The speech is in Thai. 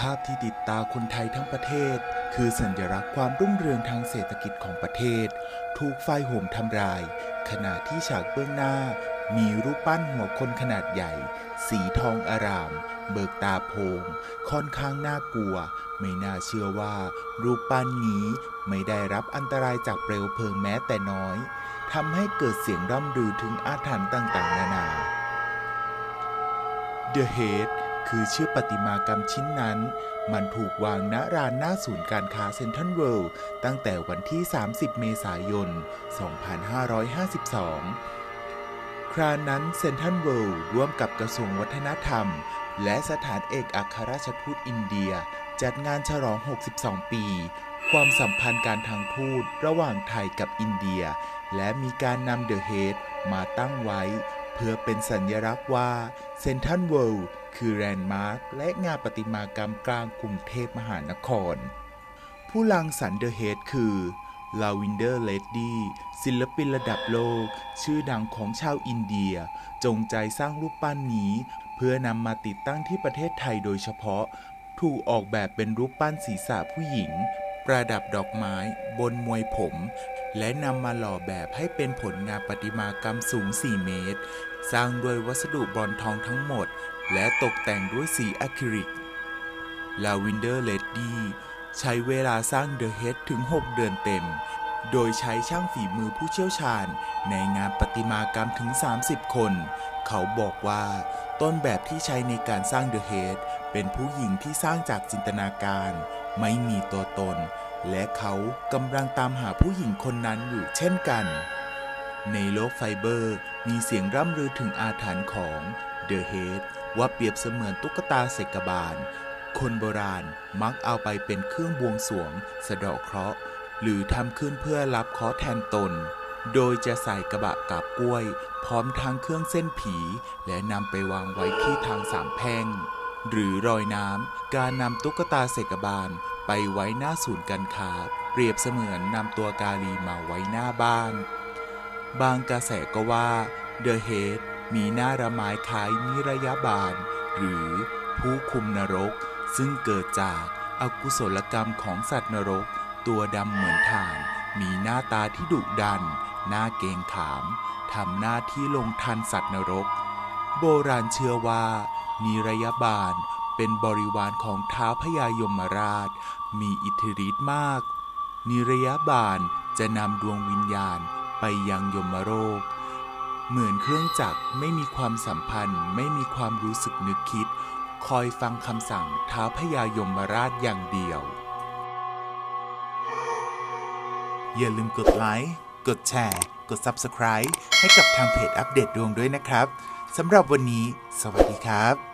ภาพที่ติดตาคนไทยทั้งประเทศ คือสัญลักษณ์ความรุ่งเรืองทางเศรษฐกิจของประเทศ ถูกไฟโหมทำลาย ขณะที่ฉากเบื้องหน้า มีรูปปั้นหัวคนขนาดใหญ่ สีทองอาราม เบิกตาโพงค่อนข้างน่ากลัว ไม่น่าเชื่อว่า รูปปั้นนี้ไม่ได้รับอันตรายจากเปลวเพลิงแม้แต่น้อยทำให้เกิดเสียงร่ำลือถึงอาถรรพ์ต่างๆ นานา The Head คือชื่อประติมากรรมชิ้นนั้น มันถูกวางณรานหน้าศูนย์การค้าเซ็นทรัลเวิลด์ตั้งแต่วันที่ 30 เมษายน 2552 คราวนั้นเซ็นทรัลเวิลด์ร่วมกับกระทรวงวัฒนธรรม และสถานเอกอัครราชทูตอินเดีย จัดงานฉลอง 62 ปี ความสัมพันธ์การทางทูตระหว่างไทยกับอินเดีย และมีการนำเดอะเฮดมาตั้งไว้ พื่อเป็นสัญลักษณ์ว่าเซนทันเวิลด์คือแลนด์มาร์คและงานประติมากรรมกลางกรุงเทพมหานคร ผู้รังสรรเดอะเฮดคือลาวินเดอร์เลดดี้ศิลปินระดับโลก ชื่อดังของชาวอินเดีย จงใจสร้างรูปปั้นนี้ เพื่อนำมาติดตั้งที่ประเทศไทยโดยเฉพาะ ถูกออกแบบเป็นรูปปั้นศีรษะผู้หญิง ประดับดอกไม้ บนมวยผม และนำมาหล่อแบบให้เป็นผลงานประติมากรรมสูง 4 เมตร สร้างด้วยวัสดุบรอนทองทั้งหมด และตกแต่งด้วยสีอะคริลิกลาวินเดอร์เลดดี้ใช้เวลาสร้างเดอะเฮดถึง 6 เดือนเต็ม โดยใช้ช่างฝีมือผู้เชี่ยวชาญ ในงานประติมากรรมถึง 30 คน เขาบอกว่าต้นแบบที่ใช้ในการสร้างเดอะเฮดเป็นผู้หญิงที่สร้างจากจินตนาการ ไม่มีตัวตน และเขากำลังตามหาผู้หญิงคนนั้นอยู่เช่นกัน ในโลกไฟเบอร์มีเสียงร่ำลือถึงอาถรรพ์ของเดอะเฮดว่าเปรียบเสมือนตุ๊กตาเสกบาล คนโบราณมักเอาไปเป็นเครื่องบวงสรวง สะเดาะเคราะห์ หรือทำขึ้นเพื่อรับเคราะห์แทนตน โดยจะใส่กระบะกับกล้วย พร้อมทางเครื่องเส้นผี และนำไปวางไว้ที่ทางสามแพร่งหรือรอยน้ำ การนำตุ๊กตาเสกบาล ไปไว้หน้าศูนย์การค้าเปรียบเสมือนนำตัวกาลีมาไว้หน้าบ้าน บางกระแสก็ว่าเดอะเฮดมีหน้าระไม้คล้ายนิรยาบาล หรือผู้คุมนรก ซึ่งเกิดจากอากุศลกรรมของสัตว์นรก ตัวดำเหมือนถ่าน มีหน้าตาที่ดุดัน หน้าเกงขามทำหน้าที่ลงทันสัตว์นรก โบราณเชื่อว่า นิรยาบาล เป็นบริวารของท้าวพญายมราช มีอิทธิฤทธิ์มาก นิรยบาลจะนำดวงวิญญาณไปยังยมโรกเหมือนเครื่องจักรไม่มีความสัมพันธ์ ไม่มีความรู้สึกนึกคิด คอยฟังคำสั่งท้าวพญายมราชอย่างเดียว อย่าลืมกดไลค์กดแชร์ กด Subscribe ให้กับทางเพจอัปเดตดวงด้วยนะครับสำหรับวันนี้ สวัสดีครับ